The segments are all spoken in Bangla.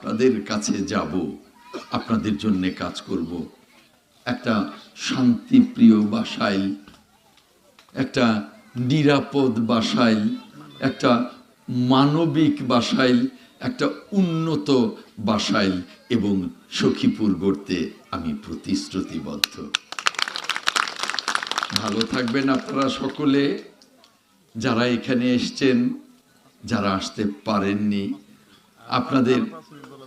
আপনাদের কাছে যাব, আপনাদের জন্য কাজ করব। একটা শান্তিপ্রিয় বাসাইল একটা নিরাপদ বাসাইল একটা মানবিক বাসাইল একটা উন্নত বাসাইল এবং সখীপুর গড়তে আমি প্রতিশ্রুতিবদ্ধ। ভালো থাকবেন আপনারা সকলে। যারা এখানে এসছেন, যারা আসতে পারেননি, আপনাদের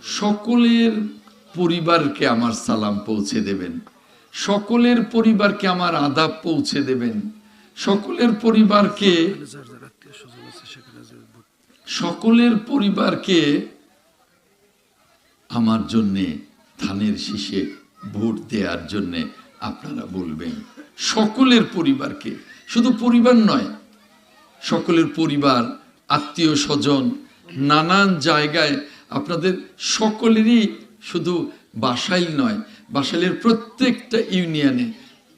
সকলের পরিবারকে আমার সালাম পৌঁছে দেবেন। সকলের পরিবারকে আমার আদাব পৌঁছে দেবেন। সকলের পরিবারকে সকলের পরিবারকে আমার জন্যে ধানের শীষে ভোট দেওয়ার জন্যে আপনারা বলবেন, সকলের পরিবারকে। শুধু পরিবার নয়, সকলের পরিবার, আত্মীয় স্বজন, নানান জায়গায় আপনাদের সকলেরই শুধু বাসাইল নয়, বাসাইলের প্রত্যেকটা ইউনিয়নে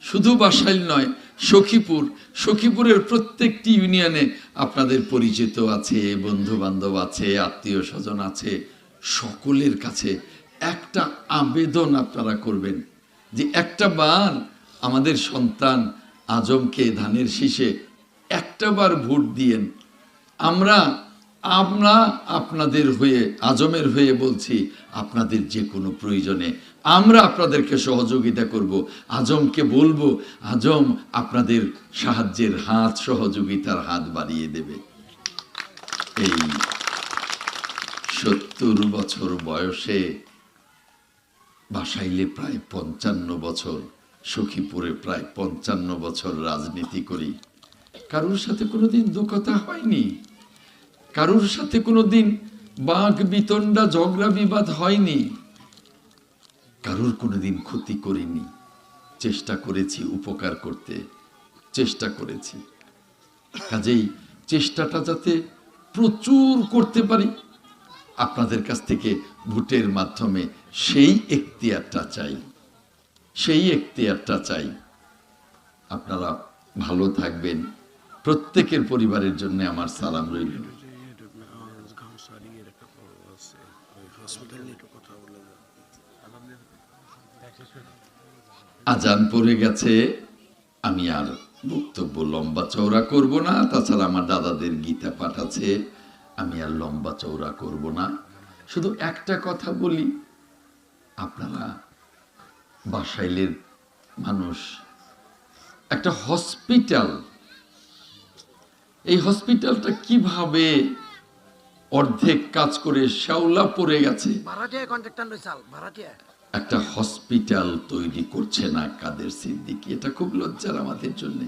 শুধু বাসাইল নয়, সখীপুর, সখীপুরের প্রত্যেকটি ইউনিয়নে আপনাদের পরিচিত আছে বন্ধু বান্ধব আছে আত্মীয় স্বজন আছে, সকলের কাছে একটা আবেদন আপনারা করবেন যে একটা বার আমাদের সন্তান আজমকে ধানের শীষে একটা বার ভোট দিয়েন। আমরা আমরা আপনাদের হয়ে, আজমের হয়ে বলছি, আপনাদের যে কোনো প্রয়োজনে। আমরা আপনাদেরকে সহযোগিতা করব। আজমকে বলব, আজম আপনাদের সাহায্যের হাত, সহযোগিতার হাত বাড়িয়ে দেবে। এই সত্তর বছর বয়সে বাসাইলে প্রায় পঞ্চান্ন বছর, সখীপুরে প্রায় পঞ্চান্ন বছর রাজনীতি করি। কারোর সাথে কোনোদিন দুকথা হয়নি? কারোর সাথে কোনোদিন বাঘ বিতণ্ডা ঝগড়া বিবাদ হয়নি। কারোর কোনোদিন ক্ষতি করিনি। চেষ্টা করেছি উপকার করতে। চেষ্টা করেছি। কাজেই চেষ্টাটা যাতে প্রচুর করতে পারি। আপনাদের কাছ থেকে ভোটের মাধ্যমে সেই এখতিয়ারটা চাই। সেই এখতিয়ারটা চাই। আপনারা ভালো থাকবেন। প্রত্যেকের পরিবারের জন্য আমার সালাম রইল। আজান পড়ে গেছে, আমি আর বক্তব্য লম্বা চওড়া করব না। তাছাড়া আমার দাদাদের গীতা পাঠ আছে, আমি আর লম্বা চওড়া করব না। শুধু একটা কথা বলি, আপনারা বাসাইলের মানুষ, একটা হসপিটাল, এই হসপিটালটা কীভাবে অর্ধেক কাজ করে শ্যাওলা পড়ে গেছে। একটা হসপিটাল তৈরি করছে না কাদের সিদ্দিকি এটা খুব লজ্জার আমাদের জন্য।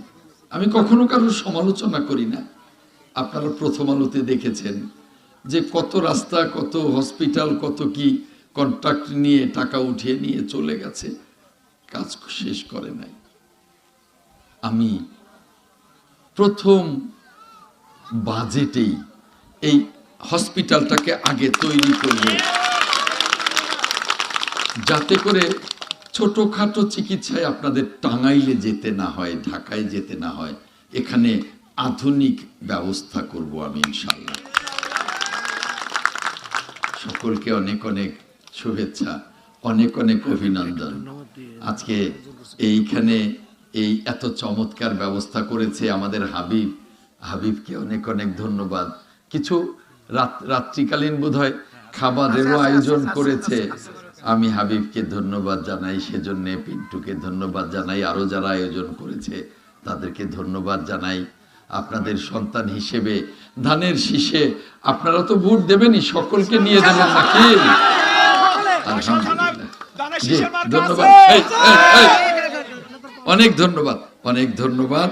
আমি কখনো কারোর সমালোচনা করি না। আপনারা প্রথম আলোতে দেখেছেন যে কত রাস্তা কত হসপিটাল কত কি কন্ট্রাক্ট নিয়ে টাকা উঠিয়ে নিয়ে চলে গেছে। কাজ শেষ করে নাই। আমি প্রথম বাজেটেই এই হসপিটালটাকে আগে তৈরি করব। যাতে করে ছোটখাটো চিকিৎসায় আপনাদের টাঙ্গাইলে যেতে না হয়, ঢাকায় যেতে না হয়, এখানে আধুনিক ব্যবস্থা করব আমি ইনশাল্লাহ সকলকে অনেক অনেক শুভেচ্ছা, অনেক অনেক অভিনন্দন। আজকে এইখানে এই এত চমৎকার ব্যবস্থা করেছে আমাদের হাবিব। হাবিবকে অনেক অনেক ধন্যবাদ। কিছু রাত রাত্রিকালীন বোধহয় খাবারেরও আয়োজন করেছে আমি হাবিবকে ধন্যবাদ জানাই সেজন্য পিন্টুকে ধন্যবাদ জানাই আরও যারা আয়োজন করেছে তাদেরকে ধন্যবাদ জানাই আপনাদের সন্তান হিসেবে ধানের শীষে আপনারা তো ভোট দেবেনই সকলকে নিয়ে দেবেন নাকি ধন্যবাদ। অনেক ধন্যবাদ অনেক ধন্যবাদ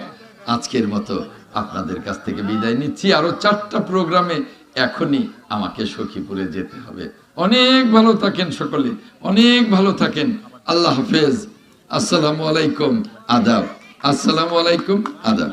আজকের মতো আপনাদের কাছ থেকে বিদায় নিচ্ছি আরও চারটা প্রোগ্রামে এখনই আমাকে সখীপুরে যেতে হবে। অনেক ভালো থাকেন সকলে, অনেক ভালো থাকেন। আল্লাহ হাফেজ। আসসালামু আলাইকুম, আদাব। আসসালামু আলাইকুম, আদাব।